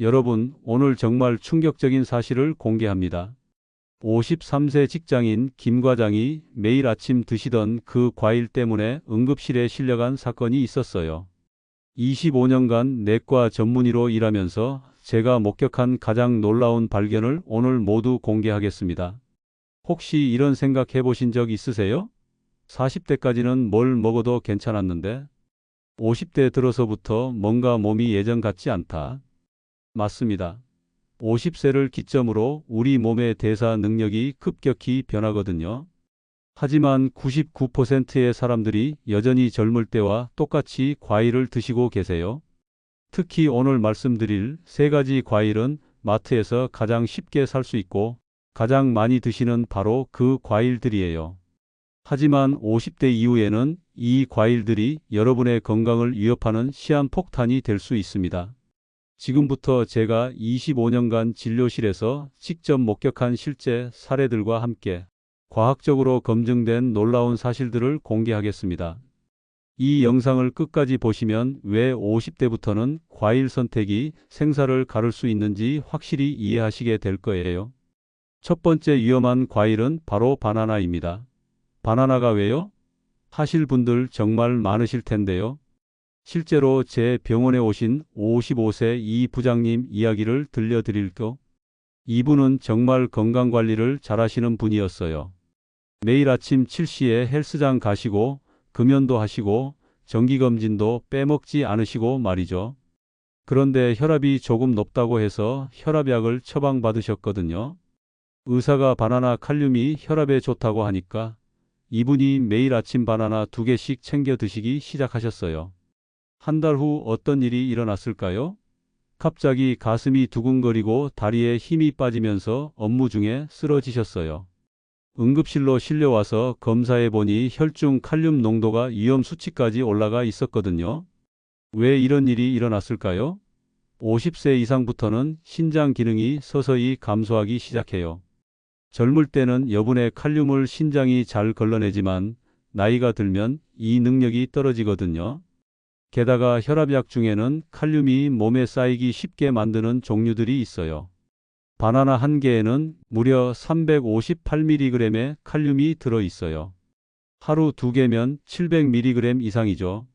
여러분, 오늘 정말 충격적인 사실을 공개합니다. 53세 직장인 김 과장이 매일 아침 드시던 그 과일 때문에 응급실에 실려간 사건이 있었어요. 25년간 내과 전문의로 일하면서 제가 목격한 가장 놀라운 발견을 오늘 모두 공개하겠습니다. 혹시 이런 생각 해보신 적 있으세요? 40대까지는 뭘 먹어도 괜찮았는데 50대 들어서부터 뭔가 몸이 예전 같지 않다. 맞습니다. 50세를 기점으로 우리 몸의 대사 능력이 급격히 변하거든요. 하지만 99%의 사람들이 여전히 젊을 때와 똑같이 과일을 드시고 계세요. 특히 오늘 말씀드릴 세 가지 과일은 마트에서 가장 쉽게 살 수 있고 가장 많이 드시는 바로 그 과일들이에요. 하지만 50대 이후에는 이 과일들이 여러분의 건강을 위협하는 시한폭탄이 될 수 있습니다. 지금부터 제가 25년간 진료실에서 직접 목격한 실제 사례들과 함께 과학적으로 검증된 놀라운 사실들을 공개하겠습니다. 이 영상을 끝까지 보시면 왜 50대부터는 과일 선택이 생사를 가를 수 있는지 확실히 이해하시게 될 거예요. 첫 번째 위험한 과일은 바로 바나나입니다. 바나나가 왜요? 하실 분들 정말 많으실 텐데요. 실제로 제 병원에 오신 55세 이 부장님 이야기를 들려드릴게요. 이분은 정말 건강관리를 잘하시는 분이었어요. 매일 아침 7시에 헬스장 가시고 금연도 하시고 정기검진도 빼먹지 않으시고 말이죠. 그런데 혈압이 조금 높다고 해서 혈압약을 처방받으셨거든요. 의사가 바나나 칼륨이 혈압에 좋다고 하니까 이분이 매일 아침 바나나 두 개씩 챙겨 드시기 시작하셨어요. 한 달 후 어떤 일이 일어났을까요? 갑자기 가슴이 두근거리고 다리에 힘이 빠지면서 업무 중에 쓰러지셨어요. 응급실로 실려와서 검사해 보니 혈중 칼륨 농도가 위험 수치까지 올라가 있었거든요. 왜 이런 일이 일어났을까요? 50세 이상부터는 신장 기능이 서서히 감소하기 시작해요. 젊을 때는 여분의 칼륨을 신장이 잘 걸러내지만 나이가 들면 이 능력이 떨어지거든요. 게다가 혈압약 중에는 칼륨이 몸에 쌓이기 쉽게 만드는 종류들이 있어요. 바나나 한 개에는 무려 358mg의 칼륨이 들어 있어요. 하루 두 개면 700mg 이상이죠.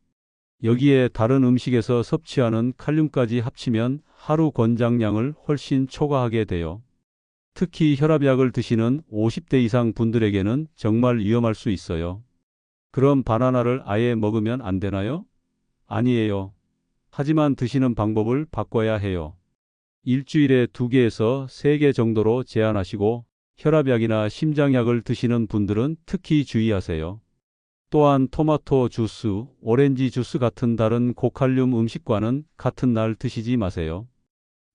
여기에 다른 음식에서 섭취하는 칼륨까지 합치면 하루 권장량을 훨씬 초과하게 돼요. 특히 혈압약을 드시는 50대 이상 분들에게는 정말 위험할 수 있어요. 그럼 바나나를 아예 먹으면 안 되나요? 아니에요. 하지만 드시는 방법을 바꿔야 해요. 일주일에 두 개에서 세개 정도로 제한하시고 혈압약이나 심장약을 드시는 분들은 특히 주의하세요. 또한 토마토 주스, 오렌지 주스 같은 다른 고칼륨 음식과는 같은 날 드시지 마세요.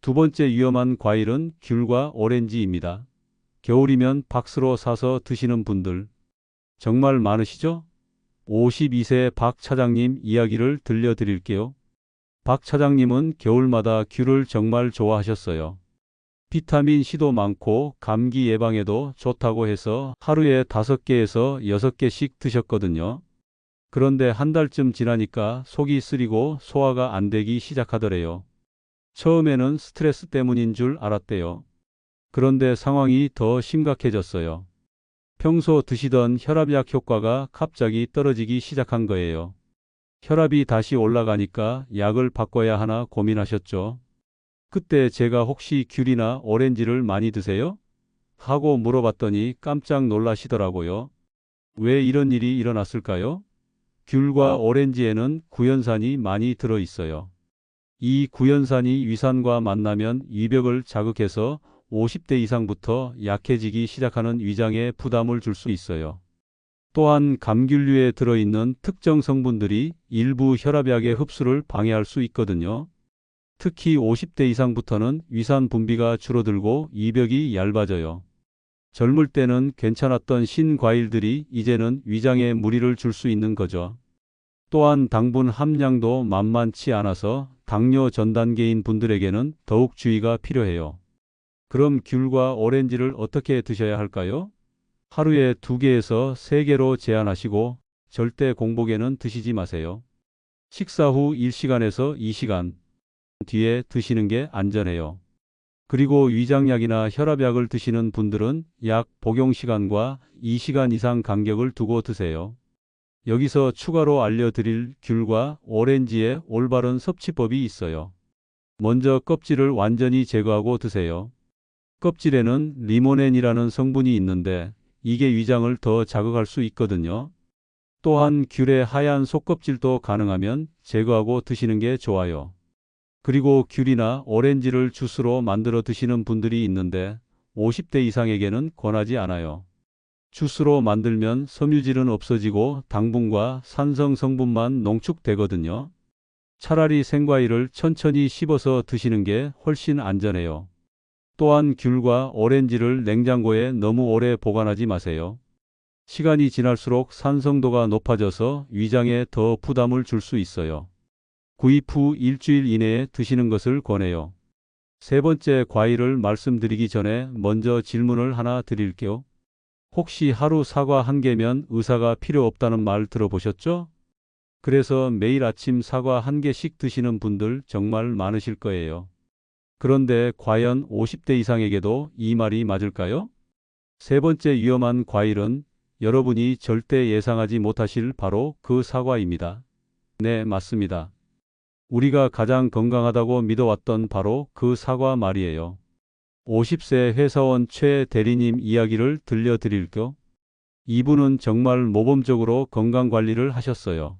두 번째 위험한 과일은 귤과 오렌지입니다. 겨울이면 박스로 사서 드시는 분들 정말 많으시죠? 52세 박 차장님 이야기를 들려드릴게요. 박 차장님은 겨울마다 귤을 정말 좋아하셨어요. 비타민 C도 많고 감기 예방에도 좋다고 해서 하루에 5개에서 6개씩 드셨거든요. 그런데 한 달쯤 지나니까 속이 쓰리고 소화가 안 되기 시작하더래요. 처음에는 스트레스 때문인 줄 알았대요. 그런데 상황이 더 심각해졌어요. 평소 드시던 혈압약 효과가 갑자기 떨어지기 시작한 거예요. 혈압이 다시 올라가니까 약을 바꿔야 하나 고민하셨죠. 그때 제가 혹시 귤이나 오렌지를 많이 드세요? 하고 물어봤더니 깜짝 놀라시더라고요. 왜 이런 일이 일어났을까요? 귤과 오렌지에는 구연산이 많이 들어 있어요. 이 구연산이 위산과 만나면 위벽을 자극해서 50대 이상부터 약해지기 시작하는 위장에 부담을 줄 수 있어요. 또한 감귤류에 들어있는 특정 성분들이 일부 혈압약의 흡수를 방해할 수 있거든요. 특히 50대 이상부터는 위산 분비가 줄어들고 이벽이 얇아져요. 젊을 때는 괜찮았던 신과일들이 이제는 위장에 무리를 줄 수 있는 거죠. 또한 당분 함량도 만만치 않아서 당뇨 전 단계인 분들에게는 더욱 주의가 필요해요. 그럼 귤과 오렌지를 어떻게 드셔야 할까요? 하루에 두 개에서 세 개로 제한하시고 절대 공복에는 드시지 마세요. 식사 후 1시간에서 2시간. 뒤에 드시는 게 안전해요. 그리고 위장약이나 혈압약을 드시는 분들은 약 복용 시간과 2시간 이상 간격을 두고 드세요. 여기서 추가로 알려드릴 귤과 오렌지의 올바른 섭취법이 있어요. 먼저 껍질을 완전히 제거하고 드세요. 껍질에는 리모넨이라는 성분이 있는데 이게 위장을 더 자극할 수 있거든요. 또한 귤의 하얀 속껍질도 가능하면 제거하고 드시는 게 좋아요. 그리고 귤이나 오렌지를 주스로 만들어 드시는 분들이 있는데 50대 이상에게는 권하지 않아요. 주스로 만들면 섬유질은 없어지고 당분과 산성 성분만 농축되거든요. 차라리 생과일을 천천히 씹어서 드시는 게 훨씬 안전해요. 또한 귤과 오렌지를 냉장고에 너무 오래 보관하지 마세요. 시간이 지날수록 산성도가 높아져서 위장에 더 부담을 줄 수 있어요. 구입 후 일주일 이내에 드시는 것을 권해요. 세 번째 과일을 말씀드리기 전에 먼저 질문을 하나 드릴게요. 혹시 하루 사과 한 개면 의사가 필요 없다는 말 들어보셨죠? 그래서 매일 아침 사과 한 개씩 드시는 분들 정말 많으실 거예요. 그런데 과연 50대 이상에게도 이 말이 맞을까요? 세 번째 위험한 과일은 여러분이 절대 예상하지 못하실 바로 그 사과입니다. 네, 맞습니다. 우리가 가장 건강하다고 믿어왔던 바로 그 사과 말이에요. 50세 회사원 최 대리님 이야기를 들려드릴게요. 이분은 정말 모범적으로 건강관리를 하셨어요.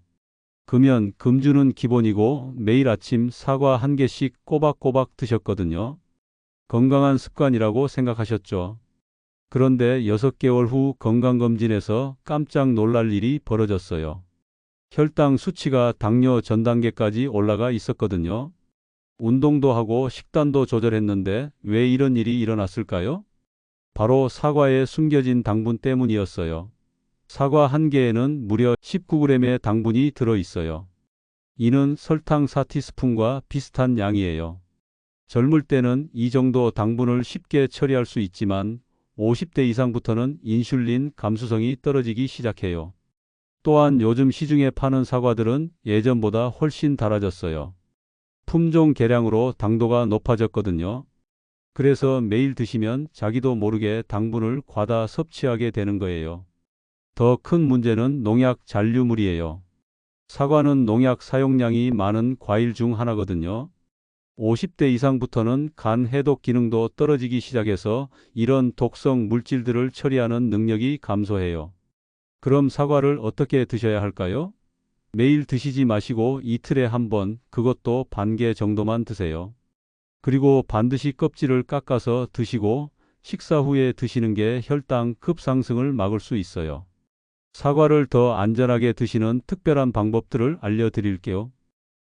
금연, 금주는 기본이고 매일 아침 사과 한 개씩 꼬박꼬박 드셨거든요. 건강한 습관이라고 생각하셨죠. 그런데 6개월 후 건강검진에서 깜짝 놀랄 일이 벌어졌어요. 혈당 수치가 당뇨 전 단계까지 올라가 있었거든요. 운동도 하고 식단도 조절했는데 왜 이런 일이 일어났을까요? 바로 사과에 숨겨진 당분 때문이었어요. 사과 한 개에는 무려 19g의 당분이 들어 있어요. 이는 설탕 4티스푼과 비슷한 양이에요. 젊을 때는 이 정도 당분을 쉽게 처리할 수 있지만 50대 이상부터는 인슐린 감수성이 떨어지기 시작해요. 또한 요즘 시중에 파는 사과들은 예전보다 훨씬 달아졌어요. 품종 개량으로 당도가 높아졌거든요. 그래서 매일 드시면 자기도 모르게 당분을 과다 섭취하게 되는 거예요. 더 큰 문제는 농약 잔류물이에요. 사과는 농약 사용량이 많은 과일 중 하나거든요. 50대 이상부터는 간 해독 기능도 떨어지기 시작해서 이런 독성 물질들을 처리하는 능력이 감소해요. 그럼 사과를 어떻게 드셔야 할까요? 매일 드시지 마시고 이틀에 한 번, 그것도 반 개 정도만 드세요. 그리고 반드시 껍질을 깎아서 드시고 식사 후에 드시는 게 혈당 급상승을 막을 수 있어요. 사과를 더 안전하게 드시는 특별한 방법들을 알려드릴게요.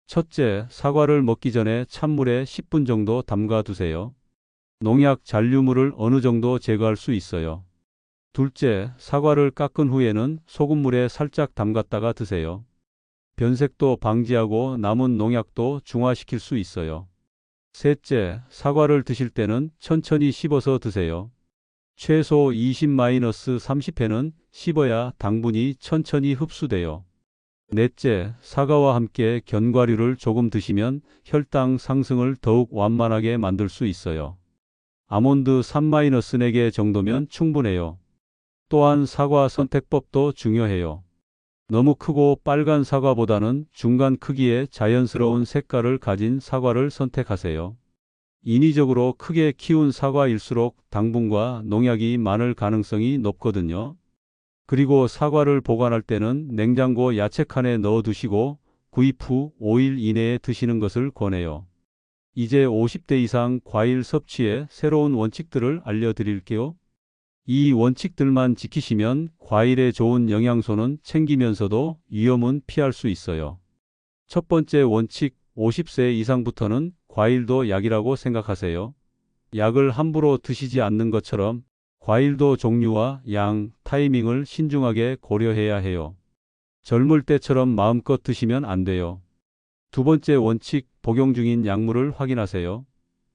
첫째, 사과를 먹기 전에 찬물에 10분 정도 담가 두세요. 농약 잔류물을 어느 정도 제거할 수 있어요. 둘째, 사과를 깎은 후에는 소금물에 살짝 담갔다가 드세요. 변색도 방지하고 남은 농약도 중화시킬 수 있어요. 셋째, 사과를 드실 때는 천천히 씹어서 드세요. 최소 20-30회는 씹어야 당분이 천천히 흡수돼요. 넷째, 사과와 함께 견과류를 조금 드시면 혈당 상승을 더욱 완만하게 만들 수 있어요. 아몬드 3-4개 정도면 충분해요. 또한 사과 선택법도 중요해요. 너무 크고 빨간 사과보다는 중간 크기의 자연스러운 색깔을 가진 사과를 선택하세요. 인위적으로 크게 키운 사과일수록 당분과 농약이 많을 가능성이 높거든요. 그리고 사과를 보관할 때는 냉장고 야채칸에 넣어 두시고 구입 후 5일 이내에 드시는 것을 권해요. 이제 50대 이상 과일 섭취의 새로운 원칙들을 알려드릴게요. 이 원칙들만 지키시면 과일에 좋은 영양소는 챙기면서도 위험은 피할 수 있어요. 첫 번째 원칙 50세 이상부터는 과일도 약이라고 생각하세요. 약을 함부로 드시지 않는 것처럼 과일도 종류와 양, 타이밍을 신중하게 고려해야 해요. 젊을 때처럼 마음껏 드시면 안 돼요. 두 번째 원칙 복용 중인 약물을 확인하세요.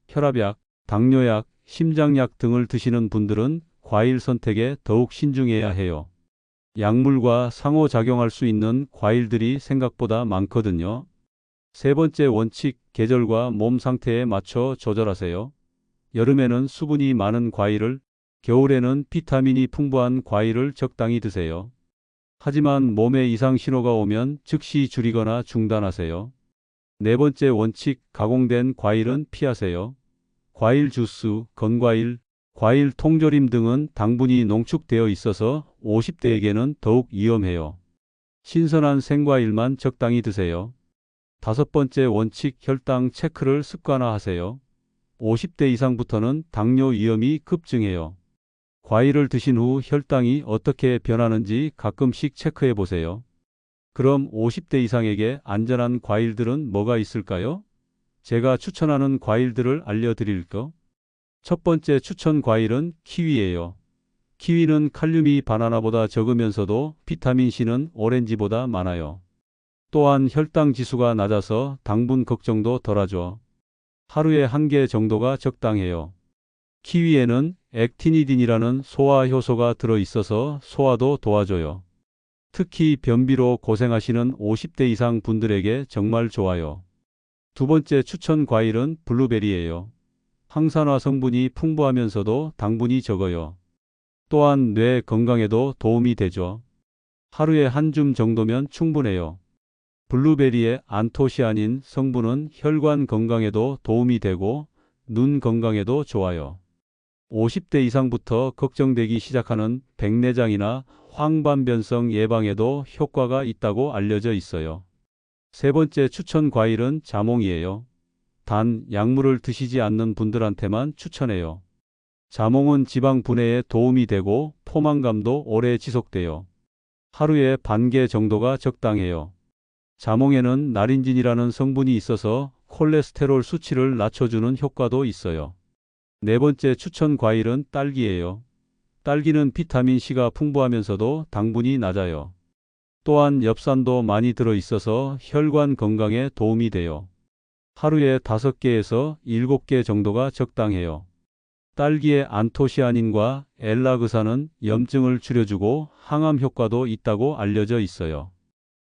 혈압약, 당뇨약, 심장약 등을 드시는 분들은 과일 선택에 더욱 신중해야 해요. 약물과 상호작용할 수 있는 과일들이 생각보다 많거든요. 세 번째 원칙, 계절과 몸 상태에 맞춰 조절하세요. 여름에는 수분이 많은 과일을, 겨울에는 비타민이 풍부한 과일을 적당히 드세요. 하지만 몸에 이상 신호가 오면 즉시 줄이거나 중단하세요. 네 번째 원칙, 가공된 과일은 피하세요. 과일 주스, 건과일, 과일 통조림 등은 당분이 농축되어 있어서 50대에게는 더욱 위험해요. 신선한 생과일만 적당히 드세요. 다섯 번째 원칙, 혈당 체크를 습관화하세요. 50대 이상부터는 당뇨 위험이 급증해요. 과일을 드신 후 혈당이 어떻게 변하는지 가끔씩 체크해 보세요. 그럼 50대 이상에게 안전한 과일들은 뭐가 있을까요? 제가 추천하는 과일들을 알려드릴까? 첫 번째 추천 과일은 키위예요. 키위는 칼륨이 바나나보다 적으면서도 비타민C는 오렌지보다 많아요. 또한 혈당 지수가 낮아서 당분 걱정도 덜하죠. 하루에 한 개 정도가 적당해요. 키위에는 액티니딘이라는 소화 효소가 들어 있어서 소화도 도와줘요. 특히 변비로 고생하시는 50대 이상 분들에게 정말 좋아요. 두 번째 추천 과일은 블루베리예요. 항산화 성분이 풍부하면서도 당분이 적어요. 또한 뇌 건강에도 도움이 되죠. 하루에 한 줌 정도면 충분해요. 블루베리의 안토시아닌 성분은 혈관 건강에도 도움이 되고 눈 건강에도 좋아요. 50대 이상부터 걱정되기 시작하는 백내장이나 황반변성 예방에도 효과가 있다고 알려져 있어요. 세 번째 추천 과일은 자몽이에요. 단 약물을 드시지 않는 분들한테만 추천해요. 자몽은 지방 분해에 도움이 되고 포만감도 오래 지속돼요. 하루에 반 개 정도가 적당해요. 자몽에는 나린진이라는 성분이 있어서 콜레스테롤 수치를 낮춰주는 효과도 있어요. 네 번째 추천 과일은 딸기예요. 딸기는 비타민C가 풍부하면서도 당분이 낮아요. 또한 엽산도 많이 들어 있어서 혈관 건강에 도움이 돼요. 하루에 5개에서 7개 정도가 적당해요. 딸기의 안토시아닌과 엘라그산은 염증을 줄여주고 항암 효과도 있다고 알려져 있어요.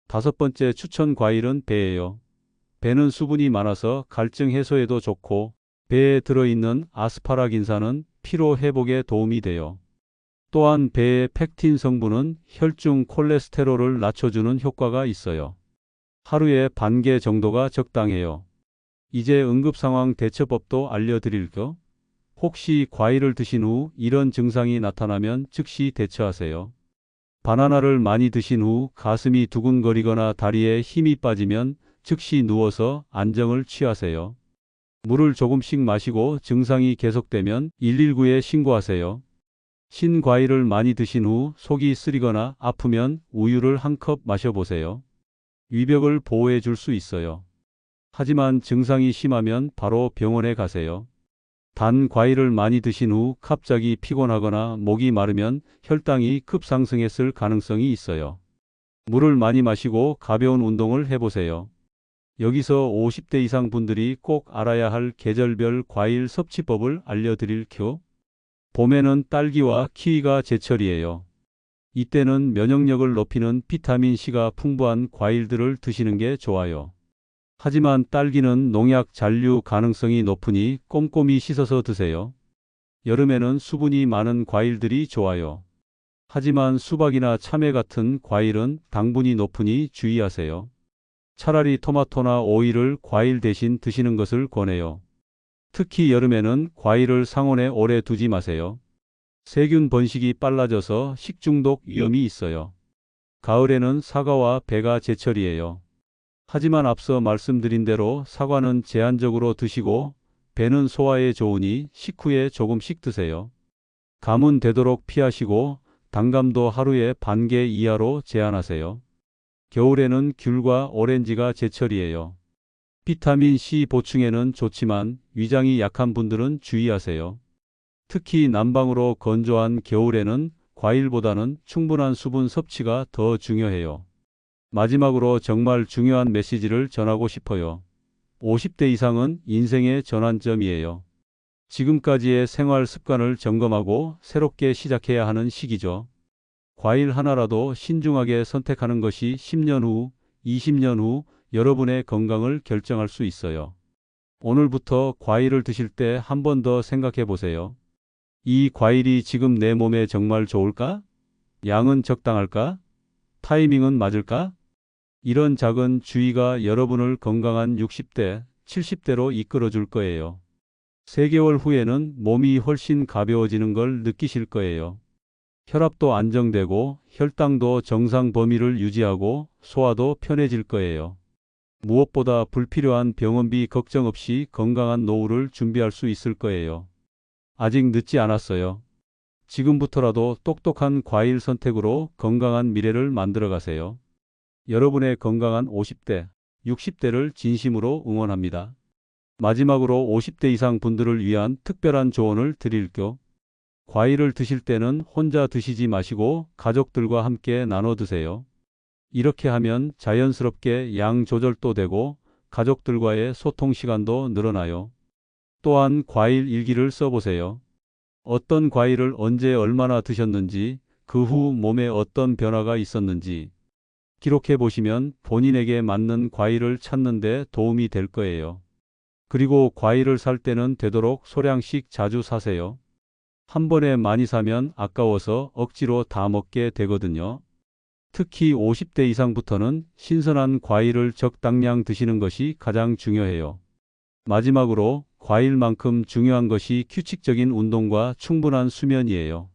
다섯 번째 추천 과일은 배예요. 배는 수분이 많아서 갈증 해소에도 좋고 배에 들어있는 아스파라긴산은 피로 회복에 도움이 돼요. 또한 배의 팩틴 성분은 혈중 콜레스테롤을 낮춰주는 효과가 있어요. 하루에 반 개 정도가 적당해요. 이제 응급상황 대처법도 알려드릴까? 혹시 과일을 드신 후 이런 증상이 나타나면 즉시 대처하세요. 바나나를 많이 드신 후 가슴이 두근거리거나 다리에 힘이 빠지면 즉시 누워서 안정을 취하세요. 물을 조금씩 마시고 증상이 계속되면 119에 신고하세요. 신과일을 많이 드신 후 속이 쓰리거나 아프면 우유를 한 컵 마셔보세요. 위벽을 보호해 줄 수 있어요. 하지만 증상이 심하면 바로 병원에 가세요. 단 과일을 많이 드신 후 갑자기 피곤하거나 목이 마르면 혈당이 급상승했을 가능성이 있어요. 물을 많이 마시고 가벼운 운동을 해보세요. 여기서 50대 이상 분들이 꼭 알아야 할 계절별 과일 섭취법을 알려드릴 켜. 봄에는 딸기와 키위가 제철이에요. 이때는 면역력을 높이는 비타민C가 풍부한 과일들을 드시는 게 좋아요. 하지만 딸기는 농약 잔류 가능성이 높으니 꼼꼼히 씻어서 드세요. 여름에는 수분이 많은 과일들이 좋아요. 하지만 수박이나 참외 같은 과일은 당분이 높으니 주의하세요. 차라리 토마토나 오이를 과일 대신 드시는 것을 권해요. 특히 여름에는 과일을 상온에 오래 두지 마세요. 세균 번식이 빨라져서 식중독 위험이 있어요. 가을에는 사과와 배가 제철이에요. 하지만 앞서 말씀드린 대로 사과는 제한적으로 드시고 배는 소화에 좋으니 식후에 조금씩 드세요. 감은 되도록 피하시고 단감도 하루에 반 개 이하로 제한하세요. 겨울에는 귤과 오렌지가 제철이에요. 비타민 C 보충에는 좋지만 위장이 약한 분들은 주의하세요. 특히 난방으로 건조한 겨울에는 과일보다는 충분한 수분 섭취가 더 중요해요. 마지막으로 정말 중요한 메시지를 전하고 싶어요. 50대 이상은 인생의 전환점이에요. 지금까지의 생활 습관을 점검하고 새롭게 시작해야 하는 시기죠. 과일 하나라도 신중하게 선택하는 것이 10년 후, 20년 후 여러분의 건강을 결정할 수 있어요. 오늘부터 과일을 드실 때 한 번 더 생각해 보세요. 이 과일이 지금 내 몸에 정말 좋을까? 양은 적당할까? 타이밍은 맞을까? 이런 작은 주의가 여러분을 건강한 60대, 70대로 이끌어 줄 거예요. 3개월 후에는 몸이 훨씬 가벼워지는 걸 느끼실 거예요. 혈압도 안정되고 혈당도 정상 범위를 유지하고 소화도 편해질 거예요. 무엇보다 불필요한 병원비 걱정 없이 건강한 노후를 준비할 수 있을 거예요. 아직 늦지 않았어요. 지금부터라도 똑똑한 과일 선택으로 건강한 미래를 만들어 가세요. 여러분의 건강한 50대, 60대를 진심으로 응원합니다. 마지막으로 50대 이상 분들을 위한 특별한 조언을 드릴게요. 과일을 드실 때는 혼자 드시지 마시고 가족들과 함께 나눠 드세요. 이렇게 하면 자연스럽게 양 조절도 되고 가족들과의 소통 시간도 늘어나요. 또한 과일 일기를 써보세요. 어떤 과일을 언제 얼마나 드셨는지, 그 후 몸에 어떤 변화가 있었는지 기록해 보시면 본인에게 맞는 과일을 찾는 데 도움이 될 거예요. 그리고 과일을 살 때는 되도록 소량씩 자주 사세요. 한 번에 많이 사면 아까워서 억지로 다 먹게 되거든요. 특히 50대 이상부터는 신선한 과일을 적당량 드시는 것이 가장 중요해요. 마지막으로 과일만큼 중요한 것이 규칙적인 운동과 충분한 수면이에요.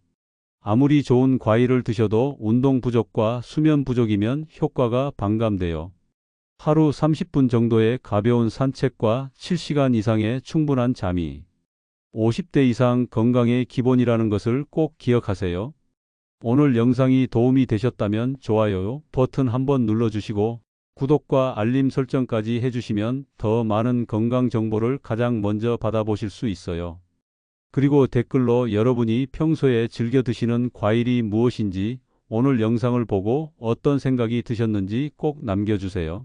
아무리 좋은 과일을 드셔도 운동 부족과 수면 부족이면 효과가 반감돼요. 하루 30분 정도의 가벼운 산책과 7시간 이상의 충분한 잠이 50대 이상 건강의 기본이라는 것을 꼭 기억하세요. 오늘 영상이 도움이 되셨다면 좋아요 버튼 한번 눌러주시고 구독과 알림 설정까지 해주시면 더 많은 건강 정보를 가장 먼저 받아보실 수 있어요. 그리고 댓글로 여러분이 평소에 즐겨 드시는 과일이 무엇인지 오늘 영상을 보고 어떤 생각이 드셨는지 꼭 남겨주세요.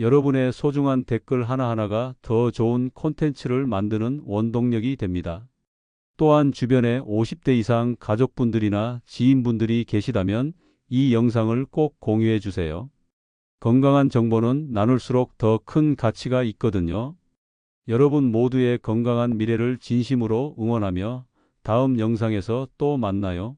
여러분의 소중한 댓글 하나하나가 더 좋은 콘텐츠를 만드는 원동력이 됩니다. 또한 주변에 50대 이상 가족분들이나 지인분들이 계시다면 이 영상을 꼭 공유해 주세요. 건강한 정보는 나눌수록 더 큰 가치가 있거든요. 여러분 모두의 건강한 미래를 진심으로 응원하며 다음 영상에서 또 만나요.